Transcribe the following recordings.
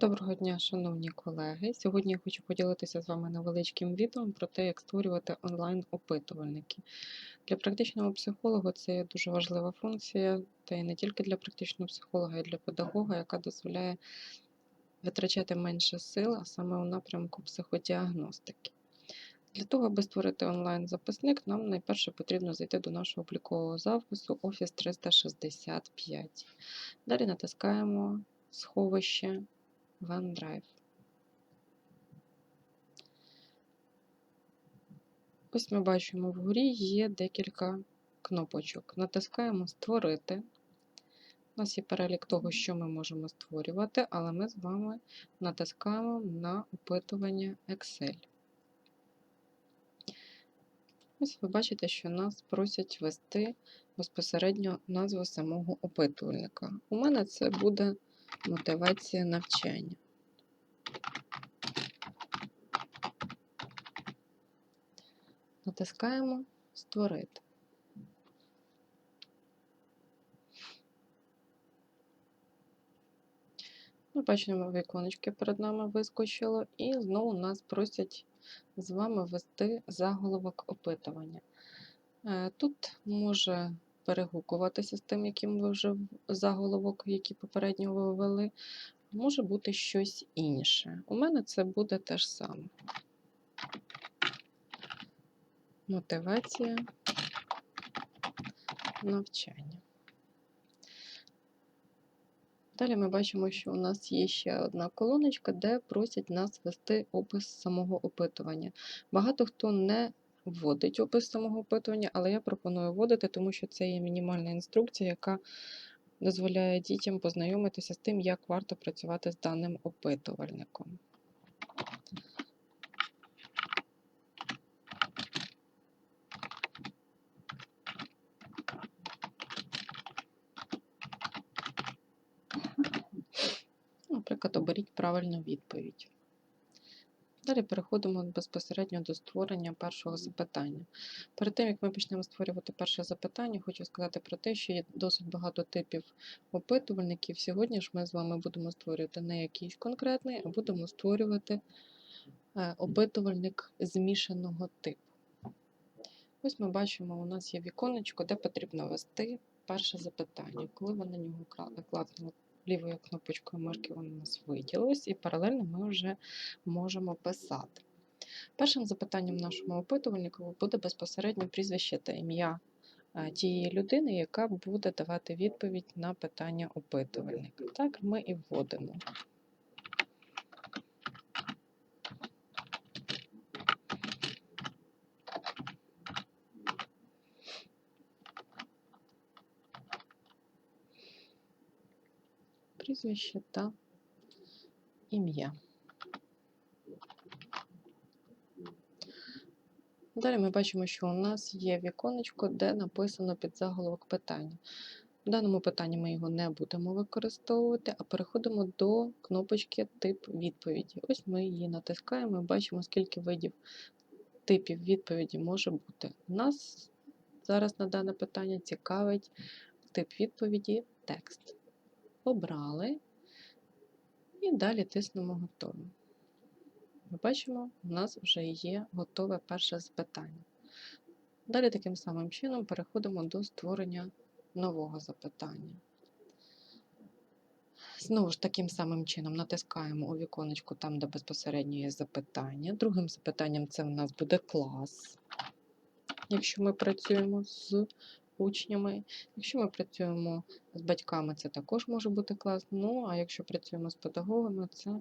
Доброго дня, шановні колеги. Сьогодні я хочу поділитися з вами невеличким відео про те, як створювати онлайн-опитувальники. Для практичного психолога це є дуже важлива функція, та й не тільки для практичного психолога, а й для педагога, яка дозволяє витрачати менше сил, а саме у напрямку психодіагностики. Для того, аби створити онлайн-записник, нам найперше потрібно зайти до нашого облікового запису Office 365. Далі натискаємо сховище OneDrive. Ось ми бачимо вгорі є декілька кнопочок. Натискаємо Створити. У нас є перелік того, що ми можемо створювати, але ми з вами натискаємо на опитування Excel. Ось ви бачите, що нас просять ввести безпосередньо назву самого опитувальника. У мене це буде мотивація навчання. Натискаємо Створити. Ми бачимо, віконечки перед нами вискочило, і знову нас просять з вами ввести заголовок опитування. Е, Тут може перегукуватися з тим, яким ви вже заголовок, який попередньо ви ввели, може бути щось інше. У мене це буде те ж саме. Мотивація навчання. Далі ми бачимо, що у нас є ще одна колоночка, де просять нас ввести опис самого опитування. Багато хто не вводить опис самого опитування, але я пропоную вводити, тому що це є мінімальна інструкція, яка дозволяє дітям познайомитися з тим, як варто працювати з даним опитувальником. Наприклад, оберіть правильну відповідь. Далі переходимо безпосередньо до створення першого запитання. Перед тим, як ми почнемо створювати перше запитання, хочу сказати про те, що є досить багато типів опитувальників. Сьогодні ж ми з вами будемо створювати не якийсь конкретний, а будемо створювати е, опитувальник змішаного типу. Ось ми бачимо, у нас є віконечко, де потрібно ввести перше запитання. Коли ви на нього клацнули лівою кнопочкою мишки, воно у нас виділилось, і паралельно ми вже можемо писати. Першим запитанням нашому опитувальнику буде безпосередньо прізвище та ім'я е, тієї людини, яка буде давати відповідь на питання опитувальника. Так ми і вводимо. Прізвище та ім'я. Далі ми бачимо, що у нас є віконечко, де написано підзаголовок питання. В даному питанні ми його не будемо використовувати, а переходимо до кнопочки Тип відповіді. Ось ми її натискаємо і бачимо, скільки видів типів відповіді може бути. Нас зараз на дане питання цікавить тип відповіді текст. Обрали і далі тиснемо готово. Ми бачимо, у нас вже є готове перше запитання. Далі таким самим чином переходимо до створення нового запитання. Знову ж таким самим чином натискаємо у віконечку там, де безпосередньо є запитання. Другим запитанням це у нас буде клас, якщо ми працюємо з учнями. Якщо ми працюємо з батьками, це також може бути клас. Ну, а якщо працюємо з педагогами, це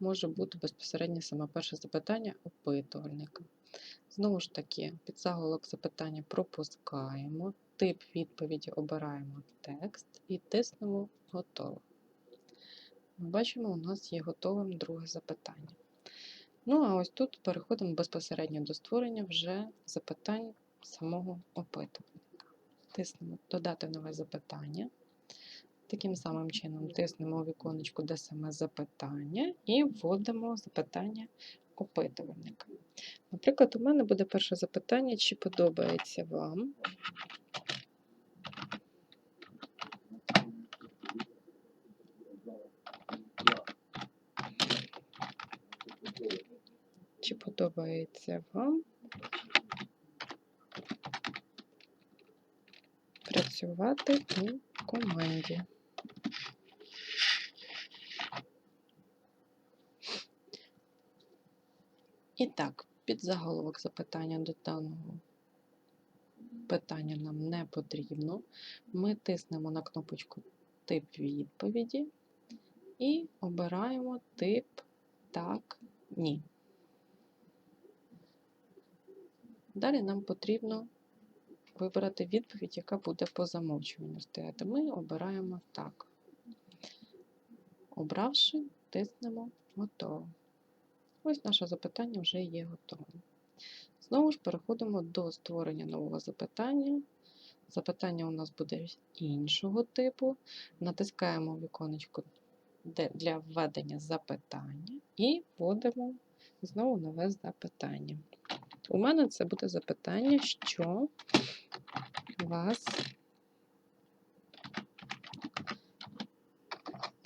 може бути безпосередньо саме перше запитання опитувальника. Знову ж таки, під заголовок запитання пропускаємо, тип відповіді обираємо текст і тиснемо Готово. Ми бачимо, у нас є готовим друге запитання. Ну, а ось тут переходимо безпосередньо до створення вже запитань самого опитувальника тиснемо Додати нове запитання. Таким самим чином тиснемо віконечку, де саме запитання, і вводимо запитання опитувальника. Наприклад, у мене буде перше запитання, чи подобається вам чи подобається вам працювати у команді? І так, підзаголовок запитання до даного питання нам не потрібно. Ми тиснемо на кнопочку Тип відповіді і обираємо тип Так, ні. Далі нам потрібно вибрати відповідь, яка буде по замовчуванню стояти. Ми обираємо так. Обравши, тиснемо Готово. Ось наше запитання вже є готовим. Знову ж переходимо до створення нового запитання. Запитання у нас буде іншого типу. Натискаємо віконечко для введення запитання і вводимо знову нове запитання. У мене це буде запитання, що вас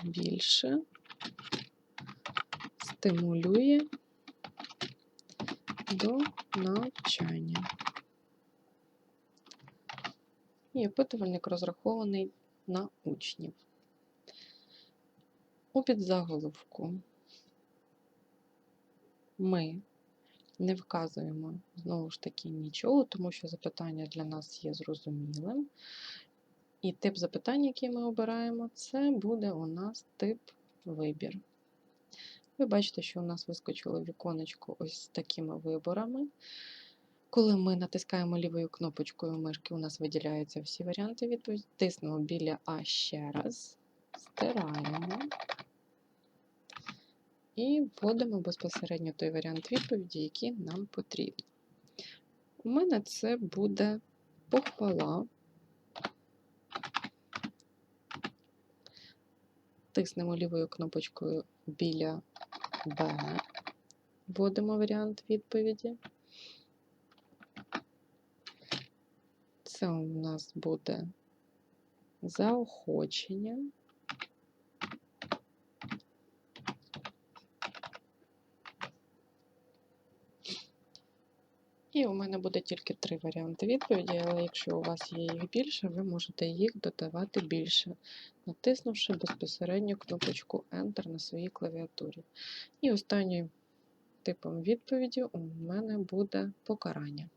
більше стимулює до навчання. І опитувальник розрахований на учнів. У підзаголовку ми не вказуємо знову ж таки нічого, тому що запитання для нас є зрозумілим. І тип запитання, який ми обираємо, це буде у нас тип вибір. Ви бачите, що у нас вискочило віконечко ось з такими виборами. Коли ми натискаємо лівою кнопочкою мишки, у нас виділяються всі варіанти відповіді. Тиснемо біля А ще раз, стираємо і вводимо безпосередньо той варіант відповіді, який нам потрібен. У мене це буде похвала. Тиснемо лівою кнопочкою біля Б. Вводимо варіант відповіді. Це у нас буде заохочення. І у мене буде тільки три варіанти відповіді, але якщо у вас є їх більше, ви можете їх додавати більше, натиснувши безпосередньо кнопочку Enter на своїй клавіатурі. І останнім типом відповіді у мене буде покарання.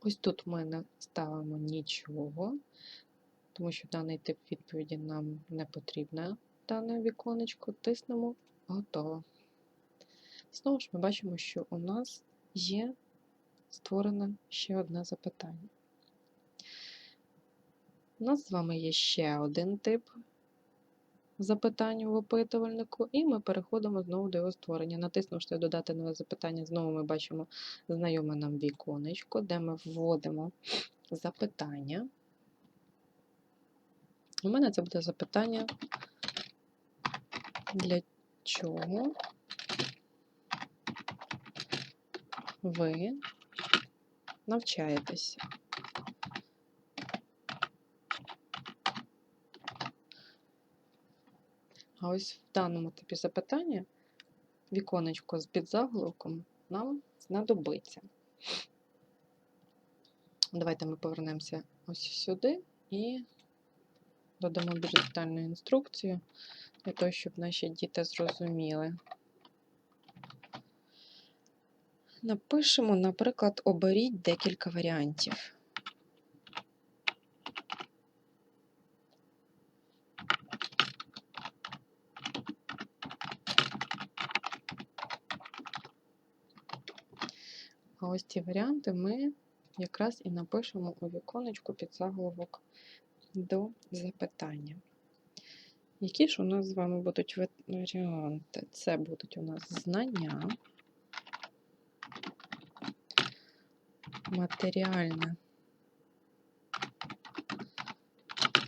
Ось тут в мене ставимо нічого, тому що даний тип відповіді нам не потрібно дане віконечко, тиснемо Готово. Знову ж ми бачимо, що у нас є створене ще одне запитання. У нас з вами є ще один тип запитань в опитувальнику, і ми переходимо знову до його створення. Натиснувши додати нове запитання, знову ми бачимо знайоме нам віконечко, де ми вводимо запитання. У мене це буде запитання для чого ви навчаєтеся. А ось в даному типі запитання віконечко з підзаголовком нам знадобиться. Давайте ми повернемося ось сюди і додамо більш детальну інструкцію для того, щоб наші діти зрозуміли. Напишемо, наприклад, оберіть декілька варіантів. А ось ці варіанти ми якраз і напишемо у віконечку під заголовок до запитання. Які ж у нас з вами будуть варіанти? Це будуть у нас знання, матеріальне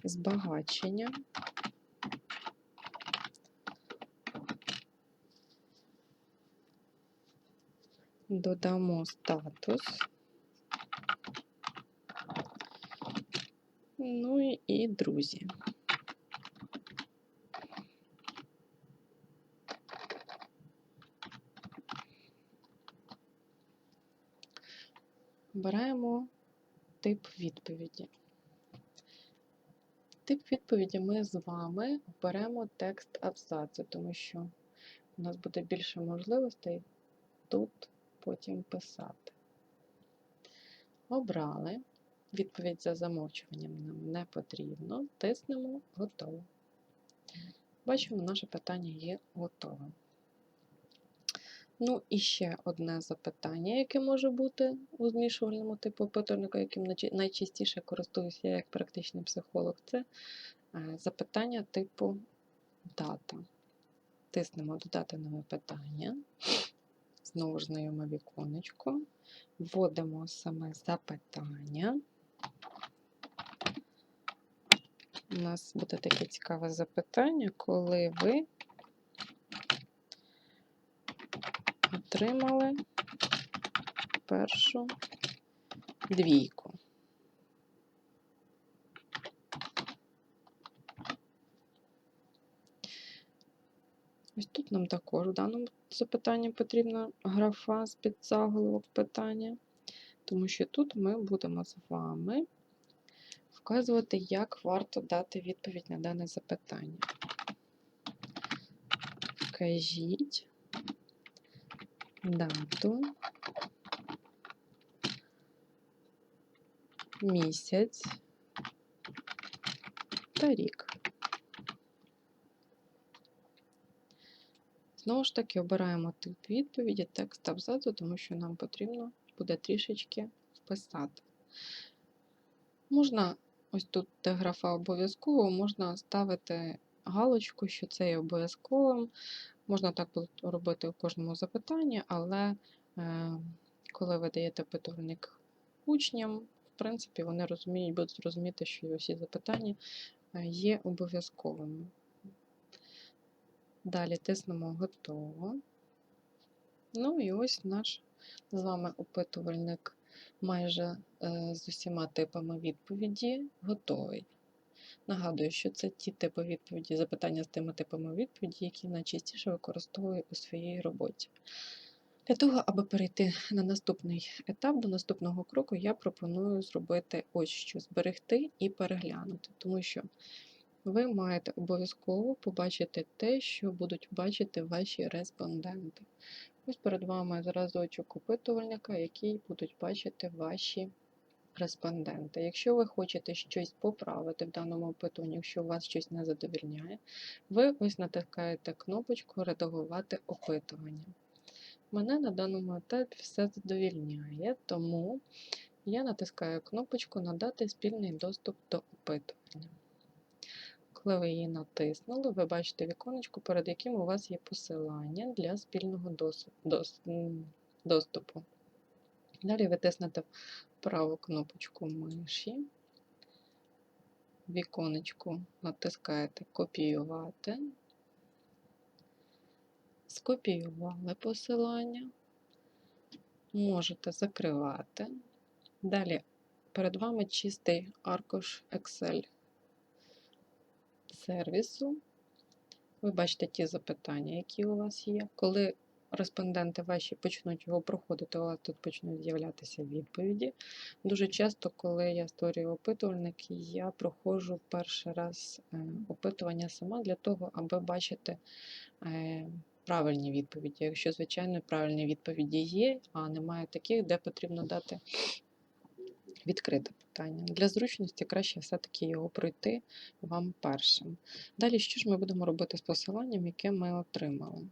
збагачення, додамо статус, Ну і друзі. Обираємо тип відповіді. Тип відповіді ми з вами беремо текст абзацу, тому що у нас буде більше можливостей тут потім писати. Обрали. Відповідь за замовчуванням нам не потрібно. Тиснемо готово. Бачимо, наше питання є готове. Ну, і ще одне запитання, яке може бути у змішувальному типу опитувальника, яким найчастіше користуюся я як практичний психолог, це е, запитання типу дата. Тиснемо додати нове питання. Знову ж знайоме віконечко. Вводимо саме запитання. У нас буде таке цікаве запитання, коли ви отримали першу двійку. Ось тут нам також в даному запитанні потрібна графа з під заголовок питання, тому що тут ми будемо з вами вказувати, як варто дати відповідь на дане запитання. Вкажіть дату, місяць та рік. Знову ж таки, обираємо тип відповіді, текст абзацу, тому що нам потрібно буде трішечки вписати. Можна ось тут, де графа обов'язково, можна ставити галочку, що це є обов'язковим. Можна так робити у кожному запитанні, але е, коли ви даєте опитувальник учням, в принципі, вони розуміють, будуть розуміти, що усі запитання е, є обов'язковими. Далі тиснемо готово. Ну і ось наш з вами опитувальник майже е, з усіма типами відповіді готовий. Нагадую, що це ті типи відповіді, запитання з тими типами відповіді, які найчастіше використовую у своїй роботі. Для того, аби перейти на наступний етап, до наступного кроку, я пропоную зробити ось що: зберегти і переглянути, тому що ви маєте обов'язково побачити те, що будуть бачити ваші респонденти. Ось перед вами зразочок опитувальника, який будуть бачити ваші респонденти. Якщо ви хочете щось поправити в даному опитуванні, якщо вас щось не задовільняє, ви ось натискаєте кнопочку Редагувати опитування. Мене на даному етапі все задовільняє, тому я натискаю кнопочку Надати спільний доступ до опитування. Коли ви її натиснули, ви бачите віконечко, перед яким у вас є посилання для спільного доступу. Далі ви тиснете праву кнопочку миші, віконечку натискаєте Копіювати, скопіювали посилання, можете закривати. Далі перед вами чистий аркуш Excel сервісу. Ви бачите ті запитання, які у вас є. Коли респонденти ваші почнуть його проходити, у вас тут почнуть з'являтися відповіді. Дуже часто, коли я створюю опитувальник, я проходжу перший раз е, опитування сама для того, аби бачити е, правильні відповіді. Якщо, звичайно, правильні відповіді є, а немає таких, де потрібно дати відкрите питання. Для зручності краще все-таки його пройти вам першим. Далі, що ж ми будемо робити з посиланням, яке ми отримали?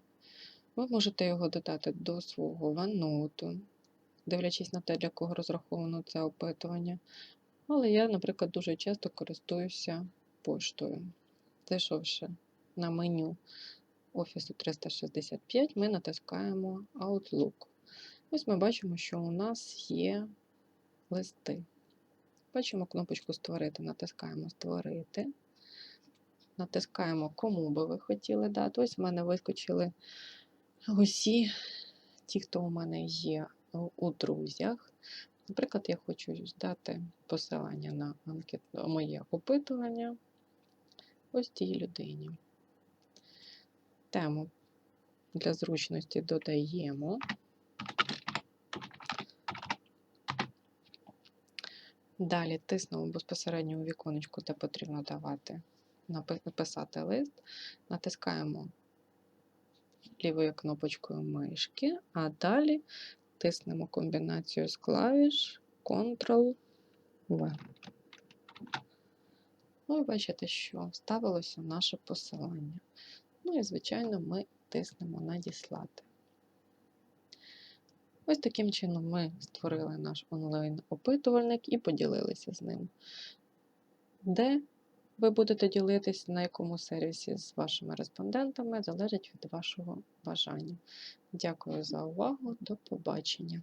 Ви можете його додати до свого OneNote, дивлячись на те, для кого розраховано це опитування. Але я, наприклад, дуже часто користуюся поштою. Зайшовши на меню Офісу 365, ми натискаємо Outlook. Ось ми бачимо, що у нас є листи. Бачимо кнопочку Створити, натискаємо Створити. Натискаємо, кому би ви хотіли дати. Ось в мене вискочили усі ті, хто у мене є у друзях. Наприклад, я хочу дати посилання на анкет, моє опитування ось тій людині. Тему для зручності додаємо. Далі тиснемо безпосередньо у віконечку, де потрібно давати, написати лист, натискаємо лівою кнопочкою мишки, а далі тиснемо комбінацію з клавіш Ctrl-V. Ну і бачите, що вставилося наше посилання. Ну і, звичайно, ми тиснемо Надіслати. Ось таким чином ми створили наш онлайн-опитувальник і поділилися з ним. Де ви будете ділитись на якому сервісі з вашими респондентами, залежить від вашого бажання. Дякую за увагу. До побачення.